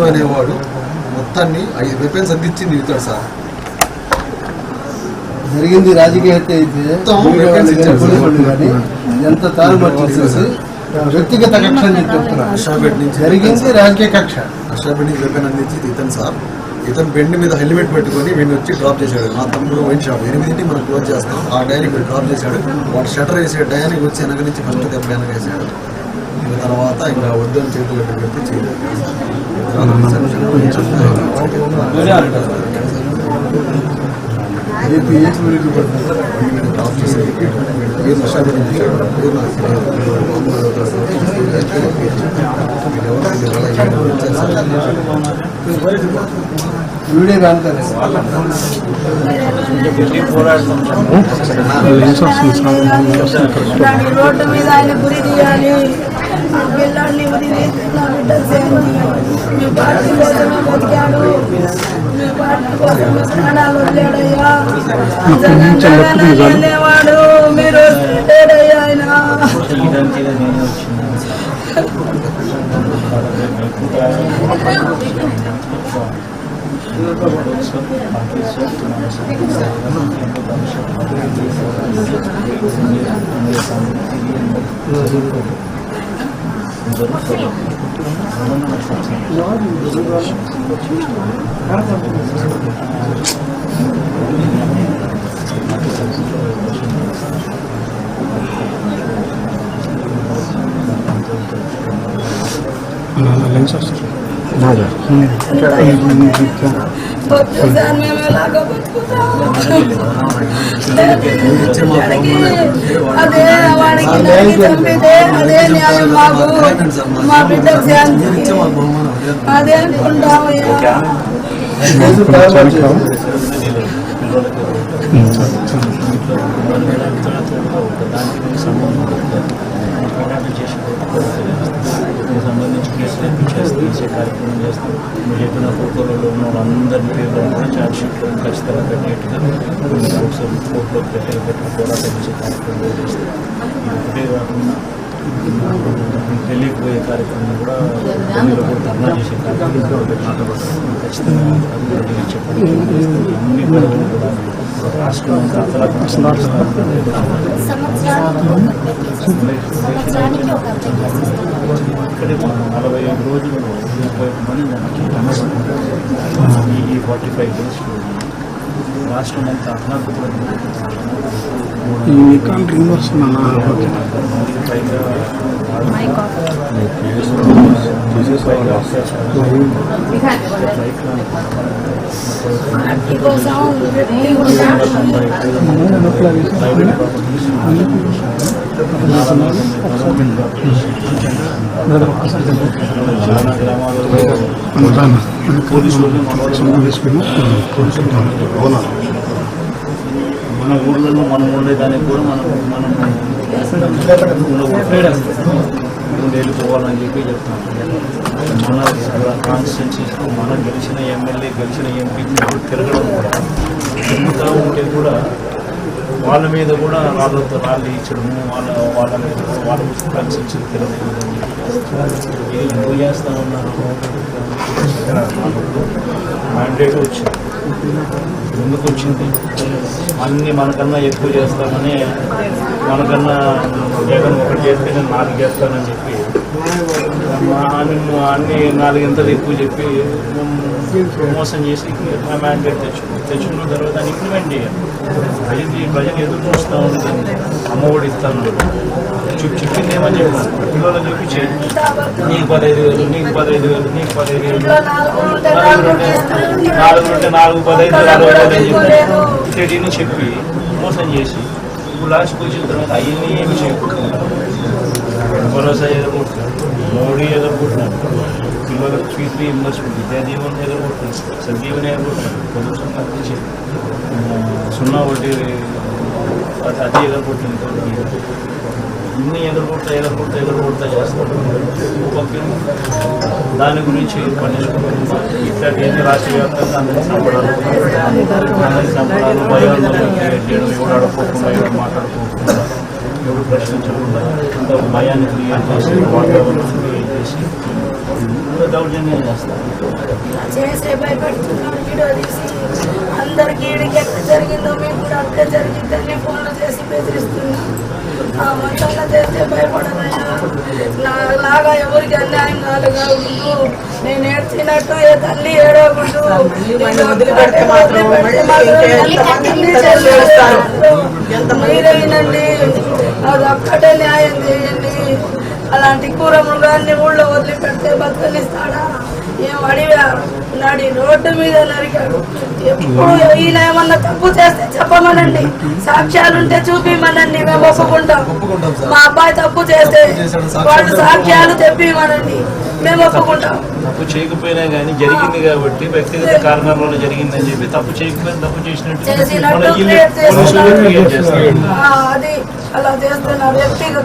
విష్ణు అనేవాడు మొత్తాన్ని ఐదు వెపన్స్ అందించి నిలుతాడు సార్. జరిగింది రాజకీయ హత్య అయితే ఎంత తారుమారు చేసేసి వ్యక్తిగత కక్ష అని చెప్తున్నారు. జరిగింది రాజకీయ కక్ష. నుంచి వెపన్ అందించి ఇతను సార్. ఇతను బెండ్ మీద హెల్మెట్ పెట్టుకొని వీడిని వచ్చి డ్రాప్ చేశాడు. మా తమ్ముడు వైన్ షాప్ ఎనిమిదింటి మనం క్లోజ్ చేస్తాం. ఆ వీడు డ్రాప్ చేశాడు. వాడు షటర్ వేసే డయానికి వచ్చి వెనక నుంచి ఫస్ట్ దెబ్బ వెనక వేసాడు. ఇంకా తర్వాత ఇంకా వద్దు అని చేతులు పెట్టి చేయలేదు ఏపీ ఏపీ ఉనికి పడుతుంది వాళ్ళ ఏమో వచ్చారు సార్. వీడియో దాని రోడ్డు మీద ఆయన గురి తీయాలి ఆ పిల్లాడిని ఉరి నా చేయండి మీ పార్టీ కోసమే బతికాడు మీ పార్టీ ప్రాణాలు వదిలేడయ్యా వెళ్ళేవాడు మీరు లేడయ్యా ఆయన Nada. Nada. సార్ మేము ఎలాగో బతుకుతాం అదే వాడికి నరికి చంపితే అదే న్యాయం మాకు మా బిడ్డ శాంతి ఇచ్చే మాకు బహుమానం అదే అదే అనుకుంటామయ్యా కేసు తారుమారు చేశారు. సంబంధించి కేసులు చేసి తీసే కార్యక్రమం చేస్తాం. మీరు చెప్పిన ఫోటోలలో ఉన్న వాళ్ళందరి పేర్లను కూడా ఛార్జ్ షీట్లో ఖచ్చితంగా పెట్టేట్టుగా కొన్ని ఒకసారి కోర్టులో పెట్టే పెట్టిన పోరాటం చేసే కార్యక్రమం చేస్తాం. ఇది ఒకటే కాకుండా మీకు తెలియకపోయే కార్యక్రమం కూడా ఢిల్లీలో కూడా ధర్నా చేసే కార్యక్రమం కూడా పెట్టినట్టు ఖచ్చితంగా అభివృద్ధిగా చెప్పండి అన్ని కూడా కూడా రాష్ట్రం అంతా అతలాకుతలం సంవత్సరానికి ఒక అబ్బాయి ఇక్కడే మనం నలభై ఐదు రోజులు ముప్పై మంది మనకి ఈ ఫార్టీ ఫైవ్ డేస్ రాష్ట్రం అంతా అజ్ఞాతపురం పార్టీ మన ఊళ్ళలో మనం ఉండేదానికి కూడా మనం మనం ఉండకూడదు వెళ్ళిపోవాలని చెప్పి చెప్తాం మన కాన్స్టిట్యున్సీస్ మన గెలిచిన ఎమ్మెల్యే గెలిచిన ఎంపీ తిరగడం కూడా తిరుగుతూ ఉంటే కూడా వాళ్ళ మీద కూడా రాళ్ళతో రాళ్ళు ఇచ్చడము వాళ్ళ వాళ్ళ మీద వాళ్ళ కాన్స్టిట్యున్సీ తిరగకూడదని చెప్పి చేస్తా ఉన్నారు? మ్యాండేట్ వచ్చింది. ఎందుకు వచ్చింది? అన్ని మనకన్నా ఎక్కువ చేస్తామని మనకన్నా జగన్ ఒకటి చేస్తేనే నాలుగు చేస్తానని చెప్పి అన్ని అన్ని నాలుగింతలు ఎక్కువ చెప్పి మోసం చేసి ఆ మ్యాండేట్ తెచ్చు తెచ్చుకున్న తర్వాత దాన్ని ఇంప్లిమెంట్ చేయాలి. ప్రజలు ప్రజలు ఎదురు చూస్తూ ఉంటుంది అమ్మఒడి ఇస్తాను. చెప్పి చెప్పింది ఏమని చెప్పాను పిల్లలు చెప్పి చేయి. నీకు పదహైదు వేలు నీకు పదహైదు వేలు నీకు పదహైదు వేలు. నాలుగు ఉంటే నాలుగు నాలుగు నాలుగు పదహైదు వేలు అరవై వేలు అని చెప్పి ఇట్లని చెప్పి మోసం చేసి ఇప్పుడు లాస్ట్కి వచ్చిన తర్వాత అవన్నీ ఏమి చేయకుండా భరోసా ఎదుర్కొంటున్నాడు మోడీ ఎదుర్కొంటున్నారు. పిల్లలకు ఫీజు రీఇంబర్స్మెంట్ విద్యా దీవెన ఎదుర్కొంటున్నారు. సంజీవని ఎదుర్కొంటున్నాడు ప్రభుత్వం కల్పించి సున్నా వడ్డీ అది ఎదుర్కొంటుంది ఇన్ని ఎదుర్కొడతా ఎదుర్కొడతా ఎదుర్కొడతా చేస్తాడు ఓకే. దాని గురించి పనిచుకుంటున్నా ఇట్లాంటి ఎన్ని రాష్ట్ర వ్యాప్తంగా అందరినీ చంపడాలు అందరినీ చంపడాలు భయాందోళన క్రియేట్ చేయడం ఎవరు అడగకుండా ఎవరు మాట్లాడుకోకుండా ఎవరు ప్రశ్నించకుండా అంత భయాన్ని క్రియేట్ చేసి వాతావరణం క్రియేట్ చేసి దౌర్జన్యం చేస్తారు చేసే భయపెడుతున్నాడు వీడియో తీసి అందరికి ఈడికి ఎక్కడ జరిగిందో మీకు కూడా అక్కడ జరిగిందని ఫోన్లు చేసి బెదిరిస్తున్నా ఆ మొత్తంగా చేస్తే భయపడదయ్యా నా లాగా ఎవరికి అన్యాయం కాలుగా ఉండు నేను ఏడ్చినట్టు ఏ తల్లి ఏడవకుండు నేను అది ఒక్కటే న్యాయం చేయండి. అలాంటి కూర మృగాన్ని ఊళ్ళో వదిలిపెడితే బతకనిస్తాడా ఏం అడిగా నాడి రోడ్డు మీద నరికాడు. ఎప్పుడు ఈయన ఏమన్నా తప్పు చేస్తే చెప్పమనండి. సాక్ష్యాలు ఉంటే చూపిమనండి. మేము ఒప్పుకుంటాం. మా అబ్బాయి తప్పు చేస్తే వాళ్ళు సాక్ష్యాలు చెప్పిమనండి మేము ఒప్పుకుంటాం. తప్పు చేయకపోయినా కానీ జరిగింది కాబట్టి వ్యక్తిగత కారణాల వల్ల జరిగిందని చెప్పి తప్పు చేయకపోయినా తప్పు చేసినట్టు అది అలా చేస్తున్నారు వ్యక్తిగత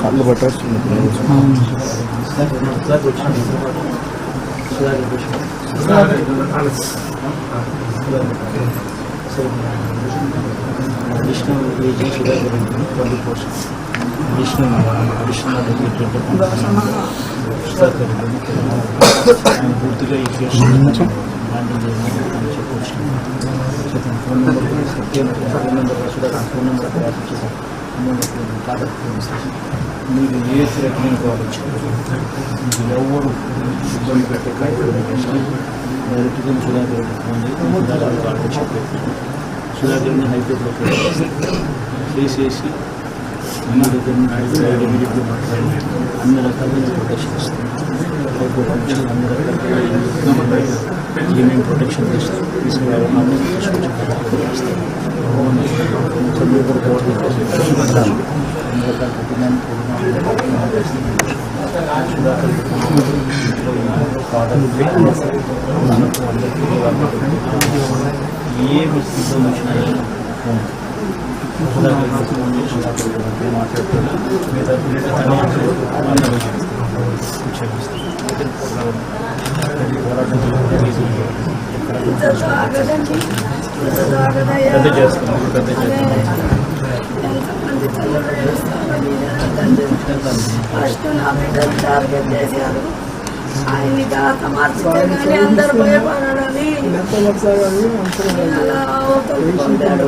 కళ్ళు పట్టేస్తుంది. విష్ణు విజయ్ సుధాకర్ రెడ్డి ట్వంటీ ఫోర్ విష్ణు విష్ణు సుధాకర్ పూర్తిగా ఈ కేసు చెప్పవచ్చు phone number Satyam phone number Sudhakar phone number తయారు చేశాను కాంటాక్ట్ చేసి మీరు ఏ థ్రెటనింగ్ కావచ్చు మీకు ఎవరు ఇబ్బంది పెట్టే కార్యక్రమం డైరెక్ట్గా సుధాకర్ రెడ్డి ఫోన్ చేసి సుధాకర్ గారికి చెప్పి సుధాకర్ని హైకోర్టులో కేసు చేసి అన్ని దగ్గర like the protection under the union protection list. This is our army protection list. Survivor board ये मुश्किलों में नहीं Bu kadar bir onun için yapıyorum. Benim akıllarım. Ve de bir de tanıyorum. Anlamayacağım. పెద్ద పెద్ద first నా బిడ్డలు target చేశారు ఆయన్ని తాత మార్చితే కానీ అందరు భయపడాలని అలా పంపాడు